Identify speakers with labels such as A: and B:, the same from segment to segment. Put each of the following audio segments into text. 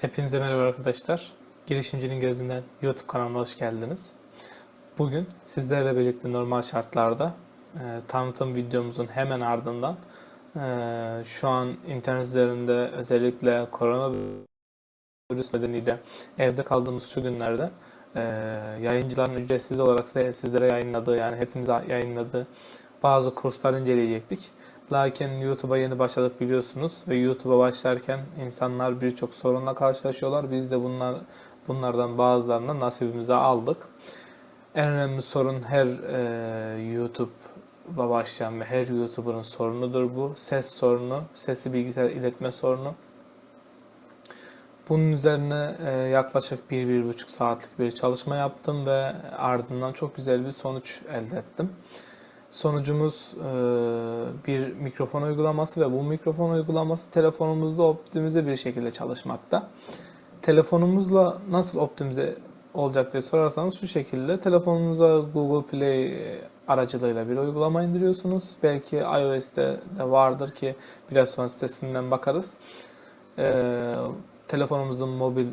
A: Hepinize merhaba arkadaşlar. Girişimcinin gözünden YouTube kanalıma hoş geldiniz. Bugün sizlerle birlikte normal şartlarda e, tanıtım videomuzun hemen ardından e, şu an internet üzerinde özellikle koronavirüs nedeniyle evde kaldığımız şu günlerde e, yayıncıların ücretsiz olarak sizlere yayınladığı yani hepimize yayınladığı bazı kurslar inceleyecektik. Lakin YouTube'a yeni başladık biliyorsunuz ve YouTube'a başlarken insanlar birçok sorunla karşılaşıyorlar. Biz de bunlar bunlardan bazılarını nasibimize aldık. En önemli sorun her e, YouTube'a başlayan ve her YouTuber'ın sorunudur bu. Ses sorunu, sesi bilgisayar iletme sorunu. Bunun üzerine e, yaklaşık bir, bir buçuk saatlik bir çalışma yaptım ve ardından çok güzel bir sonuç elde ettim. Sonucumuz e, bir mikrofon uygulaması ve bu mikrofon uygulaması telefonumuzda optimize bir şekilde çalışmakta. Telefonumuzla nasıl optimize olacak diye sorarsanız şu şekilde telefonunuza Google Play aracılığıyla bir uygulama indiriyorsunuz. Belki iOS'te de vardır ki biraz sonra sitesinden bakarız. E, telefonumuzun mobil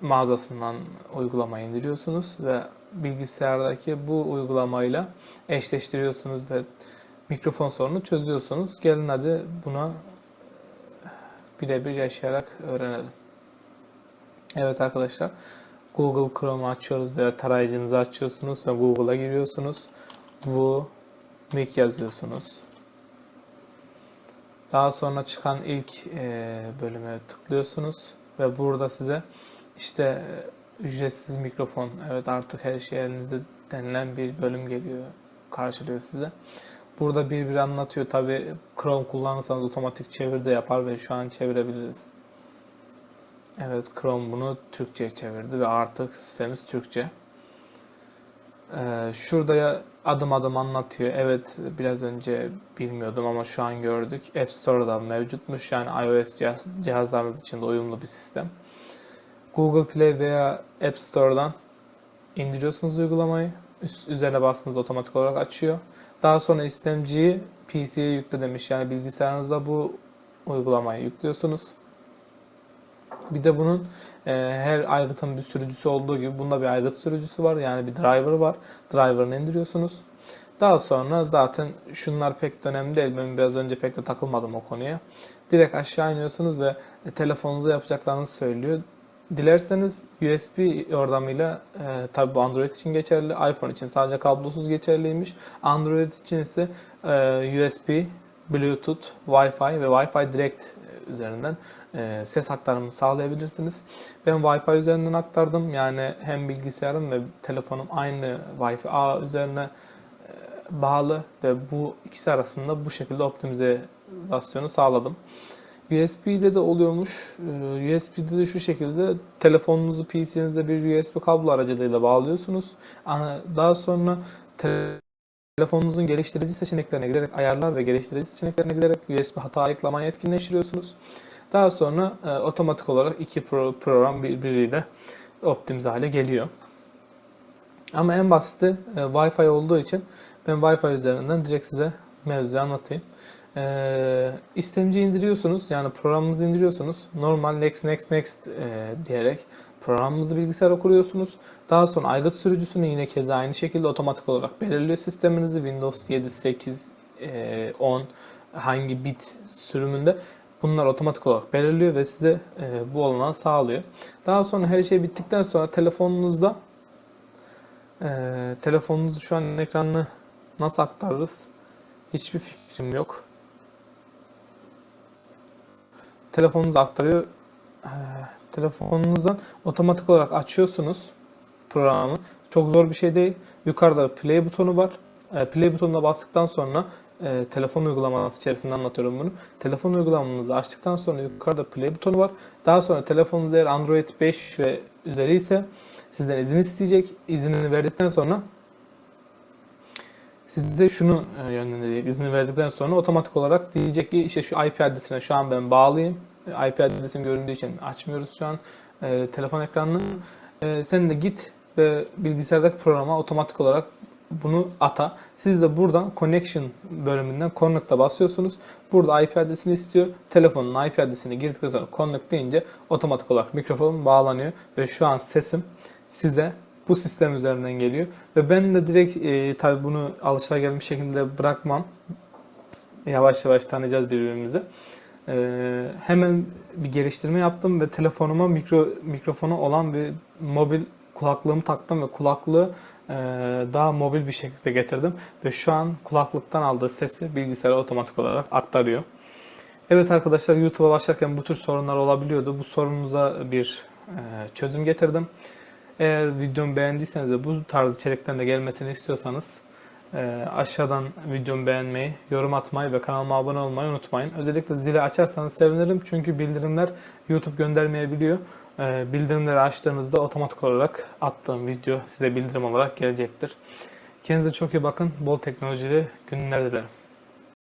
A: mağazasından uygulamayı indiriyorsunuz ve bilgisayardaki bu uygulamayla eşleştiriyorsunuz ve mikrofon sorunu çözüyorsunuz. Gelin hadi buna birebir yaşayarak öğrenelim. Evet arkadaşlar Google Chrome'u açıyoruz veya tarayıcınızı açıyorsunuz ve Google'a giriyorsunuz. Wu Mic yazıyorsunuz. Daha sonra çıkan ilk bölüme tıklıyorsunuz ve burada size işte e, ücretsiz mikrofon, evet artık her şey elinizde denilen bir bölüm geliyor, karşılıyor size. Burada bir anlatıyor. Tabi Chrome kullanırsanız otomatik çevir de yapar ve şu an çevirebiliriz. Evet Chrome bunu Türkçe çevirdi ve artık sistemimiz Türkçe. Ee, şurada adım adım anlatıyor. Evet biraz önce bilmiyordum ama şu an gördük. App Store'da mevcutmuş. Yani iOS cihaz, cihazlarınız için de uyumlu bir sistem. Google Play veya App Store'dan indiriyorsunuz uygulamayı. Üst, üzerine bastığınız otomatik olarak açıyor. Daha sonra istemciyi PC'ye yükle demiş. Yani bilgisayarınızda bu uygulamayı yüklüyorsunuz. Bir de bunun e, her aygıtın bir sürücüsü olduğu gibi bunda bir aygıt sürücüsü var. Yani bir driver var. Driver'ını indiriyorsunuz. Daha sonra zaten şunlar pek önemli değil. Ben biraz önce pek de takılmadım o konuya. Direkt aşağı iniyorsunuz ve e, telefonunuza yapacaklarınızı söylüyor. Dilerseniz USB yordamıyla e, tabi bu Android için geçerli. iPhone için sadece kablosuz geçerliymiş. Android için ise e, USB, Bluetooth, Wi-Fi ve Wi-Fi Direct e, üzerinden e, ses aktarımını sağlayabilirsiniz. Ben Wi-Fi üzerinden aktardım. Yani hem bilgisayarım ve telefonum aynı Wi-Fi ağ üzerine e, bağlı ve bu ikisi arasında bu şekilde optimizasyonu sağladım. USB'de de oluyormuş. Ee, USB'de de şu şekilde telefonunuzu PC'nize bir USB kablo aracılığıyla bağlıyorsunuz. Daha sonra te- telefonunuzun geliştirici seçeneklerine girerek ayarlar ve geliştirici seçeneklerine girerek USB hata ayıklamayı etkinleştiriyorsunuz. Daha sonra e, otomatik olarak iki pro- program birbiriyle optimize hale geliyor. Ama en basiti e, Wi-Fi olduğu için ben Wi-Fi üzerinden direkt size mevzuyu anlatayım. E, istemci indiriyorsunuz yani programınızı indiriyorsunuz. Normal next next next e, diyerek programınızı bilgisayara kuruyorsunuz. Daha sonra aygıt sürücüsünü yine keza aynı şekilde otomatik olarak belirliyor sisteminizi. Windows 7, 8, e, 10 hangi bit sürümünde bunlar otomatik olarak belirliyor ve size e, bu olanağı sağlıyor. Daha sonra her şey bittikten sonra telefonunuzda ee, telefonunuzu şu an ekranını nasıl aktarırız? Hiçbir fikrim yok. Telefonunuzu aktarıyor. Ee, telefonunuzdan otomatik olarak açıyorsunuz programı. Çok zor bir şey değil. Yukarıda play butonu var. Ee, play butonuna bastıktan sonra e, telefon uygulaması içerisinde anlatıyorum bunu. Telefon uygulamanızı açtıktan sonra yukarıda play butonu var. Daha sonra telefonunuz eğer Android 5 ve üzeri ise sizden izin isteyecek. İznini verdikten sonra size şunu e, yönlendirecek. İzni verdikten sonra otomatik olarak diyecek ki işte şu IP adresine şu an ben bağlıyım. E, IP adresim göründüğü için açmıyoruz şu an e, telefon ekranını. E, sen de git ve bilgisayardaki programa otomatik olarak bunu ata. Siz de buradan connection bölümünden connect'a basıyorsunuz. Burada IP adresini istiyor. Telefonun IP adresini girdikten sonra connect deyince otomatik olarak mikrofon bağlanıyor ve şu an sesim size bu sistem üzerinden geliyor ve ben de direkt e, tabi bunu alışılagelmiş şekilde bırakmam. Yavaş yavaş tanıyacağız birbirimizi. E, hemen bir geliştirme yaptım ve telefonuma mikro mikrofonu olan bir mobil kulaklığımı taktım ve kulaklığı e, daha mobil bir şekilde getirdim ve şu an kulaklıktan aldığı sesi bilgisayara otomatik olarak aktarıyor. Evet arkadaşlar YouTube'a başlarken bu tür sorunlar olabiliyordu. Bu sorunuza bir e, çözüm getirdim. Eğer videomu beğendiyseniz ve bu tarz içeriklerin de gelmesini istiyorsanız e, aşağıdan videomu beğenmeyi, yorum atmayı ve kanalıma abone olmayı unutmayın. Özellikle zili açarsanız sevinirim çünkü bildirimler YouTube göndermeyebiliyor. E, bildirimleri açtığınızda otomatik olarak attığım video size bildirim olarak gelecektir. Kendinize çok iyi bakın. Bol teknolojili günler dilerim.